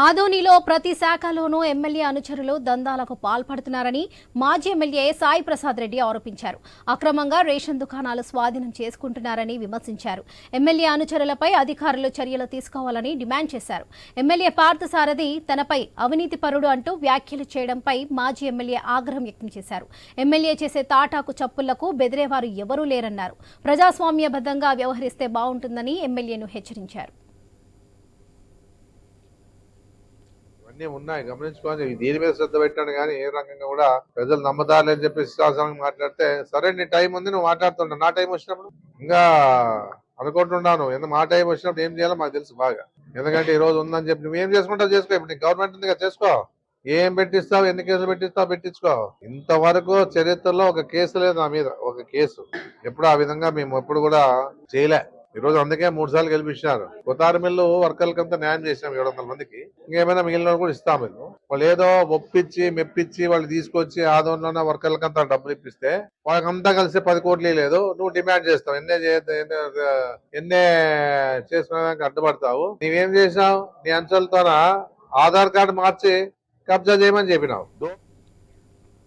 ఆదోనిలో ప్రతి శాఖలోనూ ఎమ్మెల్యే అనుచరులు దందాలకు పాల్పడుతున్నారని మాజీ ఎమ్మెల్యే సాయి ప్రసాద్ రెడ్డి ఆరోపించారు. అక్రమంగా రేషన్ దుకాణాలు స్వాధీనం చేసుకుంటున్నారని విమర్శించారు. ఎమ్మెల్యే అనుచరులపై అధికారులు చర్యలు తీసుకోవాలని డిమాండ్ చేశారు. ఎమ్మెల్యే పార్థసారథి తనపై అవినీతి పరుడు అంటూ వ్యాఖ్యలు చేయడంపై మాజీ ఎమ్మెల్యే ఆగ్రహం వ్యక్తం చేశారు. ఎమ్మెల్యే చేసే తాటాకు చప్పులకు బెదిరేవారు ఎవరూ లేరన్నారు. ప్రజాస్వామ్యబద్ధంగా వ్యవహరిస్తే బాగుంటుందని ఎమ్మెల్యేను హెచ్చరించారు. ఇవన్నీ ఉన్నాయి. గమనించుకోవాలి దీని మీద శ్రద్ధ పెట్టాను కానీ ఏ రకంగా కూడా ప్రజలు నమ్మదాలి అని చెప్పి విశ్వాసానికి మాట్లాడితే సరే నీ టైం ఉంది నువ్వు మాట్లాడుతుంటా నా టైం వచ్చినప్పుడు ఇంకా అనుకుంటున్నాను. ఎందుకు మా టైం వచ్చినప్పుడు ఏం చేయాలో మాకు తెలుసు బాగా. ఎందుకంటే ఈ రోజు ఉందని చెప్పి నువ్వు ఏం చేసుకుంటావు చేసుకో. ఇప్పుడు గవర్నమెంట్ ఉంది కదా చేసుకో. ఏం పెట్టిస్తావు ఎన్ని కేసులు పెట్టిస్తావు పెట్టించుకో. ఇంతవరకు చరిత్రలో ఒక కేసు లేదు నా మీద. ఒక కేసు. ఎప్పుడు ఆ విధంగా మేము ఎప్పుడు కూడా చేయలే. ఈరోజు అందుకే మూడు సార్లు గెలిపించినారు. కొత్తారు మిల్లు వర్కర్లకంతా న్యాయం చేసినాం ఏడు వందల మందికి. ఇంకేమైనా మిగిలిన వాళ్ళు కూడా ఇస్తాం మేము. వాళ్ళు ఏదో ఒప్పించి మెప్పించి వాళ్ళు తీసుకొచ్చి ఆదోళన వర్కర్లకంతా డబ్బులు ఇప్పిస్తే వాళ్ళకంతా కలిసి పది కోట్లు లేదు నువ్వు డిమాండ్ చేస్తావు. ఎన్నే ఎన్నే చేసుకునేదానికి అడ్డుపడతావు. నీవేం చేసినావు? నీ అంచెలతోన ఆధార్ కార్డు మార్చి కబ్జా చేయమని చెప్పినావు.